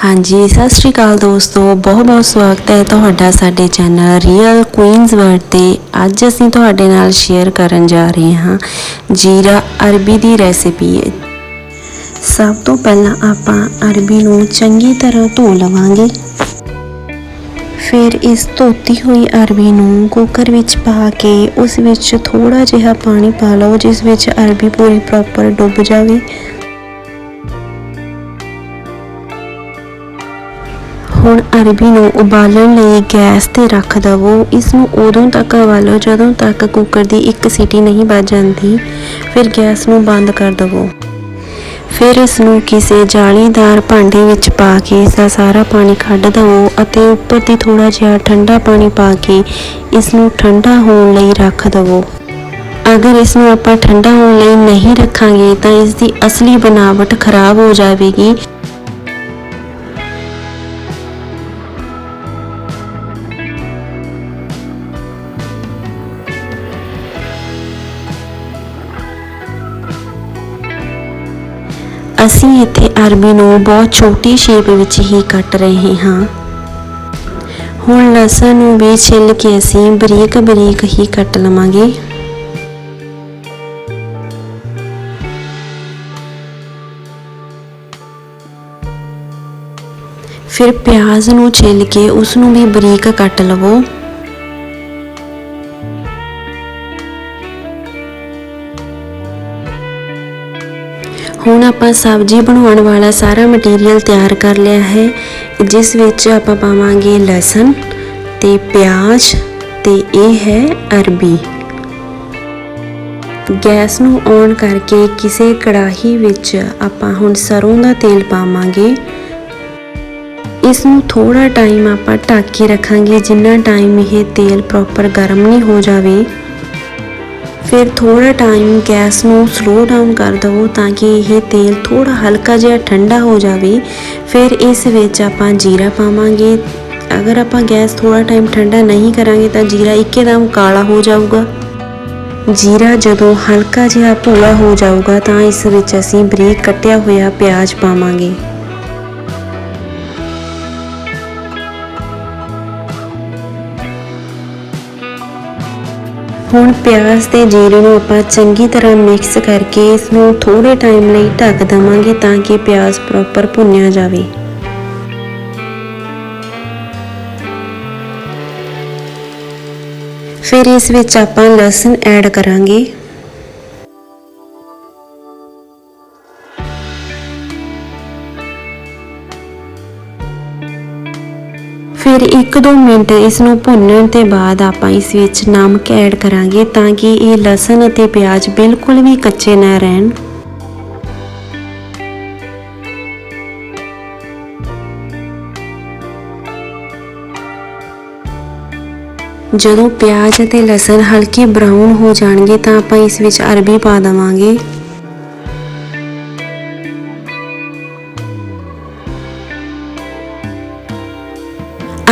ਹਾਂਜੀ, ਸਤਿ ਸ਼੍ਰੀ ਅਕਾਲ ਦੋਸਤੋ, ਬਹੁਤ ਬਹੁਤ ਸਵਾਗਤ ਹੈ ਤੁਹਾਡਾ ਸਾਡੇ ਚੈਨਲ ਰੀਅਲ ਕੁਈਨਸ ਵਰਡ ਤੇ। ਅੱਜ ਅਸੀਂ ਤੁਹਾਡੇ ਨਾਲ ਸ਼ੇਅਰ ਕਰਨ ਜਾ ਰਹੇ ਹਾਂ ਜੀਰਾ ਅਰਬੀ ਦੀ ਰੈਸਿਪੀ ਸਭ ਤੋਂ ਪਹਿਲਾਂ ਆਪਾਂ ਅਰਬੀ ਨੂੰ ਚੰਗੀ ਤਰ੍ਹਾਂ ਧੋ ਲਵਾਂਗੇ। ਫਿਰ ਇਸ ਧੋਤੀ ਹੋਈ ਅਰਬੀ ਨੂੰ ਕੁੱਕਰ ਵਿੱਚ ਪਾ ਕੇ ਉਸ ਵਿੱਚ ਥੋੜਾ ਜਿਹਾ ਪਾਣੀ ਪਾ ਲਓ, ਜਿਸ ਵਿੱਚ ਅਰਬੀ ਪੂਰੀ ਪ੍ਰੋਪਰ ਡੁੱਬ ਜਾਵੇ। ਹੁਣ ਅਰਬੀ ਨੂੰ ਉਬਾਲਣ ਲਈ ਗੈਸ ਤੇ ਰੱਖ ਦਵੋ। ਇਸ ਨੂੰ ਉਦੋਂ ਤੱਕ ਉਬਾਲੋ ਜਦੋਂ ਤੱਕ ਕੁੱਕਰ ਦੀ ਇੱਕ ਸੀਟੀ ਨਹੀਂ ਵੱਜ ਜਾਂਦੀ। ਫਿਰ ਗੈਸ ਨੂੰ ਬੰਦ ਕਰ ਦਵੋ। ਫਿਰ ਇਸ ਨੂੰ ਕਿਸੇ ਜਾਲੀਦਾਰ ਭਾਂਡੇ ਵਿੱਚ ਪਾ ਕੇ ਇਸ ਦਾ ਸਾਰਾ ਪਾਣੀ ਕੱਢ ਦਵੋ ਅਤੇ ਉੱਪਰ ਦੀ ਥੋੜਾ ਜਿਹਾ ਠੰਡਾ ਪਾਣੀ ਪਾ ਕੇ ਇਸ ਨੂੰ ਠੰਡਾ ਹੋਣ ਲਈ ਰੱਖ ਦਵੋ। ਅਗਰ ਇਸ ਨੂੰ ਆਪਾਂ ਠੰਡਾ ਹੋਣ ਲਈ ਨਹੀਂ ਰੱਖਾਂਗੇ ਤਾਂ ਇਸ ਦੀ ਅਸਲੀ ਬਣਾਵਟ ਖਰਾਬ ਹੋ ਜਾਵੇਗੀ। ਅਸੀਂ ਇੱਥੇ ਅਰਬੀ ਨੂੰ ਬਹੁਤ ਛੋਟੀ ਸ਼ੇਪ ਵਿੱਚ ਹੀ ਕੱਟ ਰਹੇ ਹਾਂ। ਹੁਣ ਲਸਣ ਨੂੰ ਵੀ ਛਿੱਲ ਕੇ ਅਸੀਂ ਬਰੀਕ ਬਰੀਕ ਹੀ ਕੱਟ ਲਵਾਂਗੇ। ਫਿਰ ਪਿਆਜ਼ ਨੂੰ ਛਿੱਲ ਕੇ ਉਸ ਨੂੰ ਵੀ ਬਰੀਕ ਕੱਟ ਲਵੋ। ਹੁਣ ਆਪਾਂ ਸਬਜ਼ੀ ਬਣਾਉਣ ਵਾਲਾ ਸਾਰਾ ਮਟੀਰੀਅਲ ਤਿਆਰ ਕਰ ਲਿਆ ਹੈ, ਜਿਸ ਵਿੱਚ ਆਪਾਂ ਪਾਵਾਂਗੇ ਲਸਣ ਤੇ ਪਿਆਜ਼ ਤੇ ਇਹ ਹੈ ਅਰਬੀ। ਗੈਸ ਨੂੰ ਔਨ ਕਰਕੇ ਕਿਸੇ ਕੜਾਹੀ ਵਿੱਚ ਆਪਾਂ ਹੁਣ ਸਰੋਂ ਦਾ ਤੇਲ ਪਾਵਾਂਗੇ। ਇਸ ਨੂੰ ਥੋੜਾ ਟਾਈਮ ਆਪਾਂ ਢੱਕ ਕੇ ਰੱਖਾਂਗੇ, ਜਿੰਨਾ ਟਾਈਮ ਇਹ ਤੇਲ ਪ੍ਰੋਪਰ ਗਰਮ ਨਹੀਂ ਹੋ ਜਾਵੇ। ਫਿਰ ਥੋੜਾ ਟਾਈਮ ਗੈਸ ਨੂੰ ਸਲੋ ਡਾਊਨ ਕਰ ਦਵੋ ਤਾਂ ਕਿ ਇਹ ਤੇਲ ਥੋੜਾ ਹਲਕਾ ਜਿਹਾ ਠੰਡਾ ਹੋ ਜਾਵੇ। ਫਿਰ ਇਸ ਵਿੱਚ ਆਪਾਂ ਜੀਰਾ ਪਾਵਾਂਗੇ। ਅਗਰ ਆਪਾਂ ਗੈਸ ਥੋੜਾ ਟਾਈਮ ਠੰਡਾ ਨਹੀਂ ਕਰਾਂਗੇ ਤਾਂ ਜੀਰਾ ਇੱਕਦਮ ਕਾਲਾ ਹੋ ਜਾਊਗਾ। ਜੀਰਾ ਜਦੋਂ ਹਲਕਾ ਜਿਹਾ ਭੂਰਾ ਹੋ ਜਾਊਗਾ ਤਾਂ ਇਸ ਵਿੱਚ ਅਸੀਂ ਬਰੀਕ ਕੱਟਿਆ ਹੋਇਆ ਪਿਆਜ਼ ਪਾਵਾਂਗੇ। ਹੁਣ ਪਿਆਜ਼ ਤੇ ਜੀਰੇ ਨੂੰ ਆਪਾਂ ਚੰਗੀ ਤਰ੍ਹਾਂ ਮਿਕਸ ਕਰਕੇ ਇਸ ਨੂੰ ਥੋੜੇ ਟਾਈਮ ਲਈ ਢੱਕ ਦਵਾਂਗੇ ਤਾਂ ਕਿ ਪਿਆਜ਼ ਪ੍ਰੋਪਰ ਭੁੰਨਿਆ ਜਾਵੇ। ਫਿਰ ਇਸ ਵਿੱਚ ਆਪਾਂ ਲਸਣ ਐਡ ਕਰਾਂਗੇ। ਫਿਰ 1-2 ਮਿੰਟ ਇਸ ਨੂੰ ਭੁੰਨਣ ਤੇ ਬਾਅਦ ਆਪਾਂ ਇਸ ਵਿੱਚ ਨਮਕ ਐਡ ਕਰਾਂਗੇ ਤਾਂ ਕਿ ਇਹ ਲਸਣ ਅਤੇ ਪਿਆਜ਼ ਬਿਲਕੁਲ ਵੀ ਕੱਚੇ ਨਾ ਰਹਿਣ। ਜਦੋਂ ਪਿਆਜ਼ ਅਤੇ ਲਸਣ ਹਲਕੇ ਬਰਾਊਨ ਹੋ ਜਾਣਗੇ ਤਾਂ ਆਪਾਂ ਇਸ ਵਿੱਚ ਅਰਬੀ ਪਾ ਦੇਵਾਂਗੇ।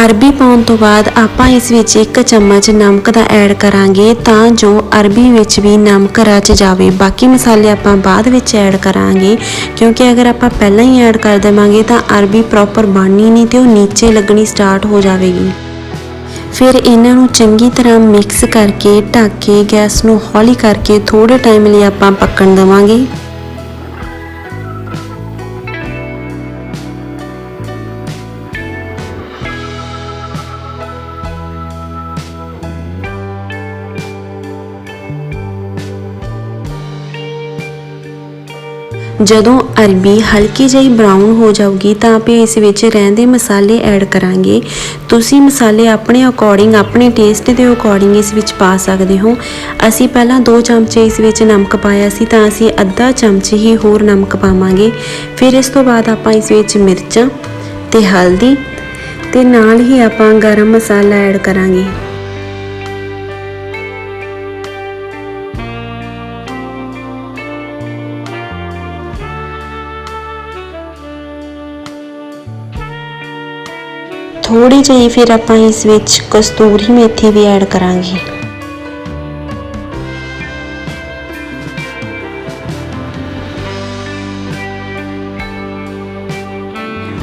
ਅਰਬੀ ਪਾਉਣ ਤੋਂ ਬਾਅਦ ਆਪਾਂ ਇਸ ਵਿੱਚ ਇੱਕ ਚਮਚ ਨਮਕ ਦਾ ਐਡ ਕਰਾਂਗੇ ਤਾਂ ਜੋ ਅਰਬੀ ਵਿੱਚ ਵੀ ਨਮਕ ਰਚ ਜਾਵੇ। ਬਾਕੀ ਮਸਾਲੇ ਆਪਾਂ ਬਾਅਦ ਵਿੱਚ ਐਡ ਕਰਾਂਗੇ ਕਿਉਂਕਿ ਅਗਰ ਆਪਾਂ ਪਹਿਲਾਂ ਹੀ ਐਡ ਕਰ ਦੇਵਾਂਗੇ ਤਾਂ ਅਰਬੀ ਪ੍ਰੋਪਰ ਬਣਨੀ ਨਹੀਂ ਤੇ ਉਹ ਨੀਚੇ ਲੱਗਣੀ ਸਟਾਰਟ ਹੋ ਜਾਵੇਗੀ। ਫਿਰ ਇਹਨਾਂ ਨੂੰ ਚੰਗੀ ਤਰ੍ਹਾਂ ਮਿਕਸ ਕਰਕੇ ਢੱਕ ਕੇ ਗੈਸ ਨੂੰ ਹੌਲੀ ਕਰਕੇ ਥੋੜੇ ਟਾਈਮ ਲਈ ਆਪਾਂ ਪੱਕਣ ਦੇਵਾਂਗੇ। ਜਦੋਂ ਅਰਬੀ ਹਲਕੀ ਜਿਹੀ ਬਰਾਊਨ ਹੋ ਜਾਊਗੀ ਤਾਂ ਆਪਾਂ ਇਸ ਵਿੱਚ ਰਹਿੰਦੇ ਮਸਾਲੇ ਐਡ ਕਰਾਂਗੇ। ਤੁਸੀਂ ਮਸਾਲੇ ਆਪਣੇ ਅਕੋਰਡਿੰਗ ਆਪਣੇ ਟੇਸਟ ਦੇ ਅਕੋਰਡਿੰਗ ਇਸ ਵਿੱਚ ਪਾ ਸਕਦੇ ਹੋ। ਅਸੀਂ ਪਹਿਲਾਂ 2 ਚਮਚੇ ਇਸ ਵਿੱਚ ਨਮਕ ਪਾਇਆ ਸੀ ਤਾਂ ਅਸੀਂ ਅੱਧਾ ਚਮਚ ਹੀ ਹੋਰ ਨਮਕ ਪਾਵਾਂਗੇ। ਫਿਰ ਇਸ ਤੋਂ ਬਾਅਦ ਆਪਾਂ ਇਸ ਵਿੱਚ ਮਿਰਚਾਂ ਤੇ ਹਲਦੀ ਤੇ ਨਾਲ ਹੀ ਆਪਾਂ ਗਰਮ ਮਸਾਲਾ ਐਡ ਕਰਾਂਗੇ। ਥੋੜੀ ਜਿਹੀ ਫਿਰ ਆਪਾਂ ਇਸ ਵਿੱਚ ਕਸਤੂਰੀ ਮੇਥੀ ਵੀ ਐਡ ਕਰਾਂਗੇ।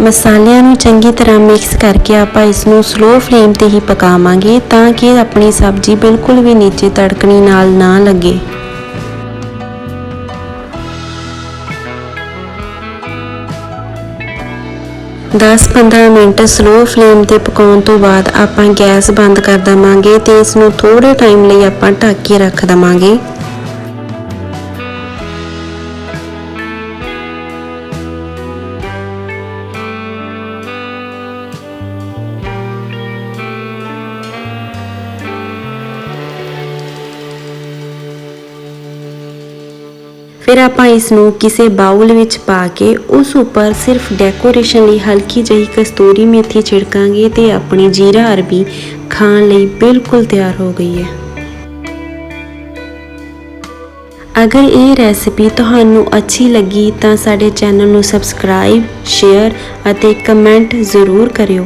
ਮਸਾਲਿਆਂ ਨੂੰ ਚੰਗੀ ਤਰ੍ਹਾਂ ਮਿਕਸ ਕਰਕੇ ਆਪਾਂ ਇਸ ਨੂੰ ਸਲੋ ਫਲੇਮ ਤੇ ਹੀ ਪਕਾਵਾਂਗੇ ਤਾਂ ਕਿ ਆਪਣੀ ਸਬਜ਼ੀ ਬਿਲਕੁਲ ਵੀ ਨੀਚੇ ਤੜਕਣੀ ਨਾਲ ਨਾ ਲੱਗੇ। ਦਸ 15 ਮਿੰਟ ਸਲੋ ਫਲੇਮ ਤੇ ਪਕਾਉਣ ਤੋਂ ਬਾਅਦ ਆਪਾਂ ਗੈਸ ਬੰਦ ਕਰ ਦਵਾਂਗੇ ਤੇ ਇਸ ਨੂੰ ਥੋੜੇ ਟਾਈਮ ਲਈ ਆਪਾਂ ਢੱਕ ਕੇ ਰੱਖ ਦਵਾਂਗੇ। ਫਿਰ ਆਪਾਂ ਇਸ ਨੂੰ ਕਿਸੇ ਬਾਉਲ ਵਿੱਚ ਪਾ ਕੇ ਉਸ ਉੱਪਰ ਸਿਰਫ ਡੈਕੋਰੇਸ਼ਨ ਲਈ ਹਲਕੀ ਜਿਹੀ ਕਸਤੂਰੀ ਮੇਥੀ ਛਿੜਕਾਂਗੇ ਤੇ ਆਪਣੀ ਜੀਰਾ ਅਰਬੀ ਖਾਣ ਲਈ ਬਿਲਕੁਲ ਤਿਆਰ ਹੋ ਗਈ ਹੈ। ਅਗਰ ਇਹ ਰੈਸਿਪੀ ਤੁਹਾਨੂੰ ਅੱਛੀ ਲੱਗੀ ਤਾਂ ਸਾਡੇ ਚੈਨਲ ਨੂੰ ਸਬਸਕ੍ਰਾਈਬ ਸ਼ੇਅਰ ਅਤੇ ਕਮੈਂਟ ਜ਼ਰੂਰ ਕਰਿਓ।